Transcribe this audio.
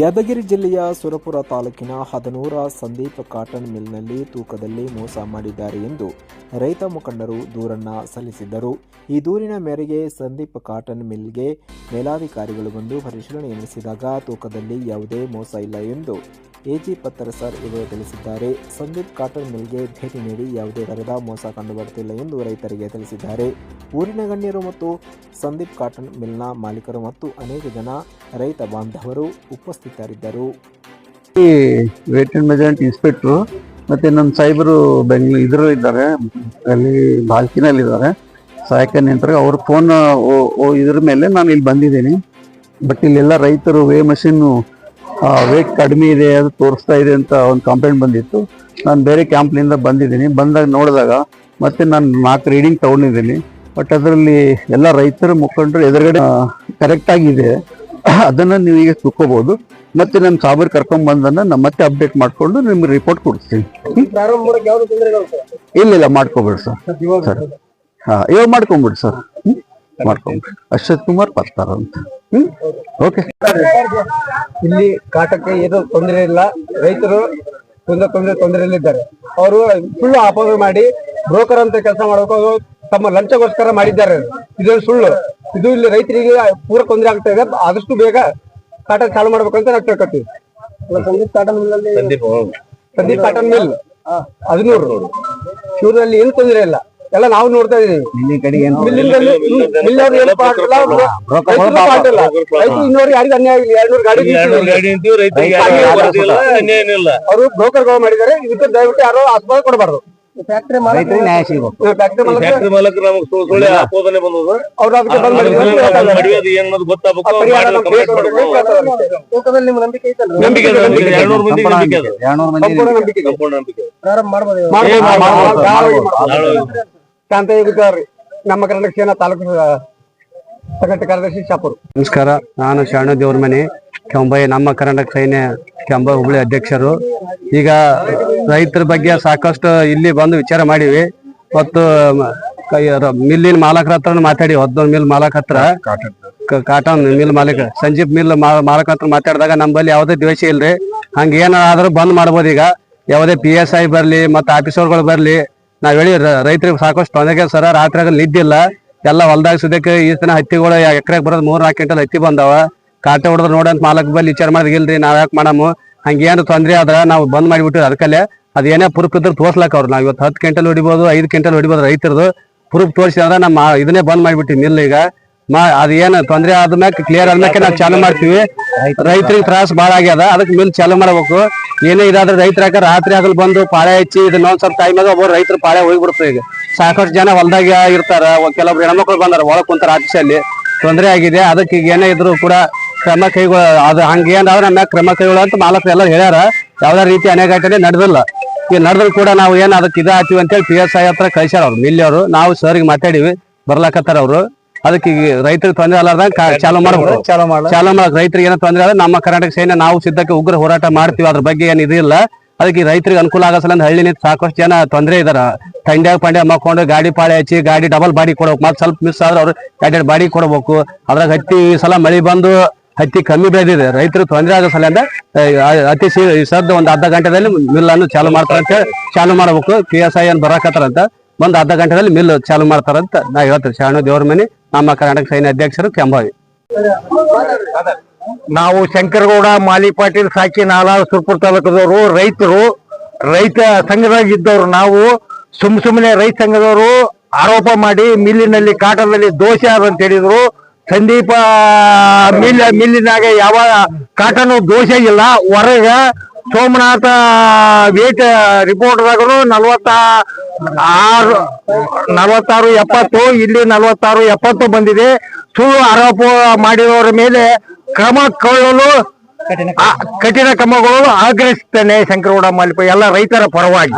ಯಾದಗಿರಿ ಜಿಲ್ಲೆಯ ಸುರಪುರ ತಾಲೂಕಿನ ಹದನೂರ ಸಂದೀಪ್ ಕಾಟನ್ ಮಿಲ್ನಲ್ಲಿ ತೂಕದಲ್ಲಿ ಮೋಸ ಮಾಡಿದ್ದಾರೆ ಎಂದು ರೈತ ಮುಖಂಡರು ದೂರನ್ನ ಸಲ್ಲಿಸಿದ್ದರು. ಈ ದೂರಿನ ಮೇರೆಗೆ ಸಂದೀಪ್ ಕಾಟನ್ ಮಿಲ್ಗೆ ಮೇಲಾಧಿಕಾರಿಗಳು ಬಂದು ಪರಿಶೀಲನೆ ನಡೆಸಿದಾಗ ತೂಕದಲ್ಲಿ ಯಾವುದೇ ಮೋಸ ಇಲ್ಲ ಎಂದು ಎಜಿ ಪತ್ತರ ಸರ್ ಇವರು ತಿಳಿಸಿದ್ದಾರೆ. ಸಂದೀಪ್ ಕಾಟನ್ ಮಿಲ್ಗೆ ಭೇಟಿ ನೀಡಿ ಯಾವುದೇ ತರಹದ ಮೋಸ ಕಂಡುಬರುತ್ತಿಲ್ಲ ಎಂದು ರೈತರಿಗೆ ತಿಳಿಸಿದ್ದಾರೆ. ಊರಿನ ಗಣ್ಯರು ಮತ್ತು ಸಂದೀಪ್ ಕಾಟನ್ ಮಿಲ್ನ ಮಾಲೀಕರು ಮತ್ತು ಅನೇಕ ಜನ ರೈತ ಬಾಂಧವರು ಉಪಸ್ಥಿತರಿದ್ದರು. ವೇಟ್ ಅಂಡ್ ಮೆಜರ್ಮೆಂಟ್ ಇನ್ಸ್ಪೆಕ್ಟ್ರು ಮತ್ತೆ ನಮ್ಮ ಸಾಹೇಬರು ಬೆಂಗಳೂರು ಇದರಲ್ಲಿ ಇದ್ದಾರೆ. ಅಲ್ಲಿ ಬಾಲ್ಕಿನಲ್ಲಿ ಇದ್ದಾರೆ ಸಹಾಯಕ ನಿಂತರೆ ಅವ್ರ ಫೋನ್ ಇದ್ರ ಮೇಲೆ ನಾನು ಇಲ್ಲಿ ಬಂದಿದ್ದೀನಿ. ಬಟ್ ಇಲ್ಲೆಲ್ಲ ರೈತರು ವೇ ಮಷೀನ್ ವೇಟ್ ಕಡಿಮೆ ಇದೆ, ಅದು ತೋರಿಸ್ತಾ ಇದೆ ಅಂತ ಒಂದು ಕಂಪ್ಲೇಂಟ್ ಬಂದಿತ್ತು. ನಾನು ಬೇರೆ ಕ್ಯಾಂಪ್ನಿಂದ ಬಂದಿದ್ದೀನಿ. ಬಂದಾಗ ನೋಡಿದಾಗ ಮತ್ತೆ ನಾನು ನಾಲ್ಕು ರೀಡಿಂಗ್ ತಗೊಂಡಿದ್ದೀನಿ. ಬಟ್ ಅದರಲ್ಲಿ ಎಲ್ಲ ರೈತರು ಮುಖಂಡರು ಎದುರುಗಡೆ ಕರೆಕ್ಟ್ ಆಗಿದೆ. ಅದನ್ನ ನೀವು ಈಗ ತಿಳ್ಕೋಬಹುದು ಮತ್ತೆ ನಮ್ಮ ಸಾಬರ್ ಕರ್ಕೊಂಡ್ ಬಂದನ್ನ ನಮ್ಮ ಮತ್ತೆ ಅಪ್ಡೇಟ್ ಮಾಡ್ಕೊಂಡು ನಿಮ್ಗೆ ರಿಪೋರ್ಟ್ ಕೊಡ್ತೀನಿ? ಇಲ್ಲ ಇಲ್ಲ ಮಾಡ್ಕೊಬೇಡಿ ಸರ್. ಸರ್ ಹಾ ಇವಾಗ ಮಾಡ್ಕೊಂಬಿಡಿ ಸರ್. ಹ್ಮ್? ಮಾಡ್ಕೊಂಬಿಡಿ. ಅಶ್ವತ್ ಕುಮಾರ್ ಬರ್ತಾರ ಅಂತ. ಹ್ಮ್? ಓಕೆ. ಇಲ್ಲಿ ಕಾಟಕ್ಕೆ ಏನು ತೊಂದರೆ ಇಲ್ಲ. ರೈತರು ತೊಂದರೆ ತೊಂದರೆ ತೊಂದರೆಯಲ್ಲಿದ್ದಾರೆ ಅವರು ಸುಳ್ಳು ಆಪೋಸ್ ಮಾಡಿ ಬ್ರೋಕರ್ ಅಂತ ಕೆಲಸ ಮಾಡಬೇಕು ತಮ್ಮ ಲಂಚಗೋಸ್ಕರ ಮಾಡಿದ್ದಾರೆ. ಇದೊಂದು ಸುಳ್ಳು. ಇದು ಇಲ್ಲಿ ರೈತರಿಗೆ ಪೂರ ತೊಂದರೆ ಆಗ್ತಾ ಇದೆ. ಆದಷ್ಟು ಬೇಗ ಕಾಟ ಚಾಲು ಮಾಡ್ಬೇಕು ಅಂತ ನಾವು ಕೇಳ್ಕೊತೀವಿ Sandeep cotton mill Sandeep cotton mill ಹದಿನೂರು. ಶಿವರಲ್ಲಿ ಏನು ತೊಂದರೆ ಇಲ್ಲ. ಎಲ್ಲ ನಾವು ನೋಡ್ತಾ ಇದೀವಿ. ಇನ್ನೂರು ಯಾರಿಗೂ ಅನ್ಯಾಯ ಆಗಿಲ್ಲ ಎರಡ್ನೂರು ಗಾಡಿ. ಅವರು ಬ್ರೋಕರ್ಗಳು ಮಾಡಿದ್ದಾರೆ. ಇದಕ್ಕೆ ದಯವಿಟ್ಟು ಯಾರು ಆಸ್ಪದ ಕೊಡಬಾರ್ದು. ಫ್ಯಾಕ್ಟ್ರಿ ನ್ಯಾಯ ಸಿಗ್ಬೇಕು ಫ್ಯಾಕ್ಟ್ರಿ ಮಾಲಕ ನಮಗೆ ಸುಳ್ಳು ಸುಳ್ಳು ಆಪಾದನೆ ಬಂದದ ಅವ್ರು ಅದಕ್ಕೆ ಬಂದ್ ಮಾಡಿದ್ದಾರೆ ಅಂತ ಹೇಳ್ತಾ ಇದ್ದಾರೆ. ಮದುವೆ ಅದು ಏನ್ ಅನ್ನೋದು ಗೊತ್ತಾಗ್ಬೇಕು ಆ ಪರಿಹಾರ ಮಾಡಿದ್ರೆ ನಮ್ಗೆ ಕಂಪ್ಲೇಂಟ್ ಬೇಕು ಅಂತ ಮಾಡ್ಬೇಕು. ಹೇಳ್ತಾ ಇದ್ದಾರೆ. ತೂಕದಲ್ಲಿ ನಿಮ್ಗೆ ನಂಬಿಕೆ ಐತಲ್ರಿ? ನಂಬಿಕೆ ಇದೆ, ನಂಬಿಕೆ ಇದೆ. ಎರಡ್ನೂರು ಮಂದಿಗೆ ನಂಬಿಕೆ ಇದೆ. ಸಂಪೂರ್ಣ ನಂಬಿಕೆ ಇದೆ. ಸಂಪೂರ್ಣ ನಂಬಿಕೆ ಇದೆ. ಪ್ರಾರಂಭ ಮಾಡ್ಬೋದು. ಏ, ಮಾಡ್ಬೋದು, ಮಾಡ್ಬೋದು, ಮಾಡ್ಬೋದು. ಯಾವಾಗ ಮಾಡ್ಬೋದು. ಮಾಡ್ಬೋದು. ಶಾಂತಯ್ಯ ಗುದ್ದಾರಿ ನಮ್ಮ ಕರ್ನಾಟಕ ಸೇನಾ ತಾಲೂಕು ಸಂಘಟನೆ ಕಾರ್ಯದರ್ಶಿ ಶಾಪುರ್ ನಮಸ್ಕಾರ ನಾನು ಶರಣ ದೇವ್ರ ಮನೆ ಕೆಂಬೈ ನಮ್ಮ ಕರ್ನಾಟಕ ಸೈನ್ಯ ಕೆಂಬೈ ಹುಬ್ಳಿ ಅಧ್ಯಕ್ಷರು. ಈಗ ರೈತರ ಬಗ್ಗೆ ಸಾಕಷ್ಟು ಇಲ್ಲಿ ಬಂದು ವಿಚಾರ ಮಾಡಿವಿ ಮತ್ತು ಮಿಲ್ಲಿನ ಮಾಲಕರ ಹತ್ರ ಮಾತಾಡಿ ಹದಿನೊಂದು ಮಿಲ್ ಮಾಲಕ ಹತ್ರ. ಕಾಟನ್ ಮಿಲ್ ಮಾಲಕ, ಸಂಜೀಪ್ ಮಿಲ್ ಮಾಲಕ ಹತ್ರ ಮಾತಾಡಿದಾಗ ನಮ್ಮಲ್ಲಿ ಯಾವುದೇ ದ್ವೇಷ ಇಲ್ರಿ. ಹಂಗ ಏನಾದ್ರೂ ಬಂದ್ ಮಾಡ್ಬೋದು ಈಗ. ಯಾವುದೇ ಪಿ ಎಸ್ ಐ ಬರ್ಲಿ, ಮತ್ತೆ ಆಫೀಸರ್ಗಳು ಬರ್ಲಿ, ನಾವ್ ಹೇಳಿ ರೈತರಿಗೆ ಸಾಕಷ್ಟು ತೊಂದರೆ ಸರ ರಾತ್ರಿಯಾಗ ನಿದ್ದಿಲ್ಲ. ಎಲ್ಲ ಹೊಲ್ದಾಗ ಸುದಕ್ಕೆ ಈ ತನ ಹತ್ತಿಗಳು ಎಕರೆಗೆ ಬರೋದು ಮೂರ್ ನಾಲ್ಕು ಕ್ವಿಂಟಲ್ ಹತ್ತಿ ಬಂದಾವ. ಕಾಟೆ ಹೊಡೆದ್ರ ನೋಡಂತ ಮಾಲಕ್ ಬಲ್ಲಿ ವಿಚಾರ ಮಾಡಿದ್ ಇಲ್ರಿ ನಾವ್ ಯಾಕೆ ಮಾಡಮು? ಹಂಗೇನು ತೊಂದ್ರೆ ಆದ್ರ ನಾವು ಬಂದ್ ಮಾಡಿಬಿಟ್ಟು ಅದಕ್ಕಲ್ಲೇ ಅದ್ ಏನೇ ಪ್ರೂಫ್ ಇದ್ರೆ ತೋರ್ಸ್ಲಾಕ ಅವ್ರು. ನಾವ್ ಇವತ್ತು ಹತ್ತು ಕ್ವಿಂಟಲ್ ಹೊಡಿಬೋದು, ಐದು ಕ್ವಿಂಟಲ್ ಹೊಡಿಬೋದು ರೈತರದು. ಪ್ರೂಫ್ ತೋರಿಸಿ ಅಂದ್ರೆ ನಮ್ಮ ಇದನ್ನೇ ಬಂದ್ ಮಾಡಿಬಿಟ್ಟು ಮಿಲ್ ಈಗ. ಮಾ ಅದ್ ಏನ್ ತೊಂದ್ರೆ ಆದ್ಮ್ಯಾಕ ಕ್ಲಿಯರ್ ಆದ್ಮ್ಯಾಕೆ ನಾವು ಚಾಲು ಮಾಡ್ತೀವಿ. ರೈತರಿಗೆ ತ್ರಾಸ ಬಾಳ ಆಗ್ಯದ ಅದಕ್ಕೆ ಮಿಲ್ ಚಾಲು ಮಾಡ್ಬೇಕು. ಏನೇ ಇದಾದ್ರೆ ರೈತರಾಗ ರಾತ್ರಿ ಆಗಲ್ ಬಂದು ಪಾಳೆ ಹಚ್ಚಿ ಇದನ್ನ ಒಂದ್ ಸ್ವಲ್ಪ ಟೈಮ್ ಒಬ್ಬರು ರೈತರು ಪಾಳೆ ಹೋಗ್ಬಿಡ್ತಾರೆ ಈಗ. ಸಾಕಷ್ಟು ಜನ ಹೊಲ್ದಾಗ ಇರ್ತಾರ ಕೆಲವೊಬ್ರು ಹೆಣ್ಮಕ್ಳು ಬಂದಾರ, ಒಳಗ್ ಕುಂತಾರ ಆಫೀಸಲ್ಲಿ. ತೊಂದರೆ ಆಗಿದೆ, ಅದಕ್ಕೆ ಈಗ ಏನೇ ಇದ್ರು ಕೂಡ ಕ್ರಮ ಕೈಗೊಳ ಅದು ಹಂಗೇನಾದ್ರೆ ನಮ್ಮ ಕ್ರಮ ಕೈಗೊಳ್ಳ ಅಂತ ಮಾಲಕರು ಎಲ್ಲ ಹೇಳ್ಯಾರ. ಯಾವ್ದೇ ರೀತಿ ಅನೇಘಟನೆ ನಡೆದಿಲ್ಲ. ಈಗ ನಡೆದ್ರು ಕೂಡ ನಾವು ಏನ್ ಅದಕ್ಕೆ ಇದು ಹಾಕ್ತಿವಿ ಅಂತೇಳಿ ಪಿ ಎಸ್ ಐ ಹತ್ರ ಕಳಿಸ್ಯಾರ ಅವ್ರು. ಮಿಲ್ಲಿ ಅವರು ನಾವು ಸರ್ಗೆ ಮಾತಾಡಿವಿ. ಬರ್ಲಾಕತ್ತಾರ ಅವ್ರು. ಅದಕ್ಕೆ ಈಗ ರೈತರಿಗೆ ತೊಂದರೆ ಅಲ್ಲಾರ್ದಂಗ ಚಾಲೂ ಚಾಲು ಚಾಲೂ ಚಾಲು ಮಾಡ ಚಾಲು ಮಾಡಕ್ ರೈತರಿಗೆ ಏನೋ ತೊಂದರೆ ಆದ್ರೆ ನಮ್ಮ ಕರ್ನಾಟಕ ಸೇನೆ ನಾವು ಸಿದ್ಧಕ್ಕೆ ಉಗ್ರ ಹೋರಾಟ ಮಾಡ್ತೀವಿ. ಅದ್ರ ಬಗ್ಗೆ ಏನ್ ಇದಿಲ್ಲ ಅದಕ್ಕೆ ರೈತರಿಗೆ ಅನುಕೂಲ ಆಗಸಲ್ಲ ಅಂತ ಹಳ್ಳಿ ನಿಂತ ಸಾಕಷ್ಟು ಜನ ತೊಂದರೆ ಇದಾರ. ತಂಡ್ಯಾಗ ಪಂಡ್ಯಾಗ ಮಕ್ಕೊಂಡು ಗಾಡಿ ಪಾಳೆ ಹಚ್ಚಿ ಗಾಡಿ ಡಬಲ್ ಬಾಡಿ ಕೊಡ್ಬೇಕು. ಮತ್ತೆ ಸ್ವಲ್ಪ ಮಿಸ್ ಆದ್ರೆ ಅವ್ರು ಎರಡೆರಡು ಬಾಡಿ ಕೊಡ್ಬೇಕು. ಅದ್ರಾಗ ಹತ್ತಿ ಈ ಸಲ ಮಳಿ ಬಂದು ಹತ್ತಿ ಕಮ್ಮಿ ಬೆಳೆದಿದೆ. ರೈತರು ತೊಂದರೆ ಆಗೋ ಸಲ ಅತಿ ಸದ್ದ ಒಂದು ಅರ್ಧ ಗಂಟೆದಲ್ಲಿ ಮಿಲ್ ಅನ್ನು ಚಾಲು ಮಾಡ್ತಾರ ಅಂತ ಹೇಳಿ ಚಾಲು ಮಾಡ್ಬೇಕು. ಪಿ ಎಸ್ ಐ ಏನ್ ಬರಾಕತ್ತಾರಂತ. ಒಂದ್ ಅರ್ಧ ಗಂಟೆದಲ್ಲಿ ಮಿಲ್ ಚಾಲು ಮಾಡ್ತಾರಂತ ನಾ ಹೇಳ್ತೇನೆ. ಶಾಣು ದೇವರ ಮನೆ ನಮ್ಮ ಕರ್ನಾಟಕ ಸೈನ್ಯ ಅಧ್ಯಕ್ಷರು ಕೆಂಬಾವಿ. ನಾವು ಶಂಕರಗೌಡ, ಮಾಲಿ ಪಾಟೀಲ್, ಸಾಕಿ ನಾಲಾರು ಸುರ್ಪುರ ತಾಲೂಕದವರು, ರೈತರು, ರೈತ ಸಂಘದಾಗ ಇದ್ದವರು ನಾವು. ಸುಮ್ ಸುಮ್ಮನೆ ರೈತ ಸಂಘದವರು ಆರೋಪ ಮಾಡಿ ಮಿಲ್ಲಿನಲ್ಲಿ, ಕಾಟದಲ್ಲಿ ದೋಷ ಅದಂತ ಹೇಳಿದ್ರು. ಸಂದೀಪ ಮಿಲ್, ಮಿಲ್ಲಿನಾಗ ಯಾವ ಕಾಟನು ದೋಷ ಇಲ್ಲ ಹೊರಗ ಸೋಮನಾಥ ವೇಟ್ ರಿಪೋರ್ಟ್ದಾಗೂ ನಲ್ವತ್ತ ಆರು, ನಲವತ್ತಾರು, ಎಪ್ಪತ್ತು, ಇಲ್ಲಿ ನಲವತ್ತಾರು, ಎಪ್ಪತ್ತು ಬಂದಿದೆ. ಸುಳ್ಳು ಆರೋಪ ಮಾಡಿರೋರ ಮೇಲೆ ಕ್ರಮ ಕೊಳ್ಳಲು ಕಠಿಣ ಕ್ರಮಗಳು ಆಗ್ರಹಿಸುತ್ತೇನೆ ಶಂಕರಗೌಡ ಮಾಲಿಪ ಎಲ್ಲ ರೈತರ ಪರವಾಗಿ.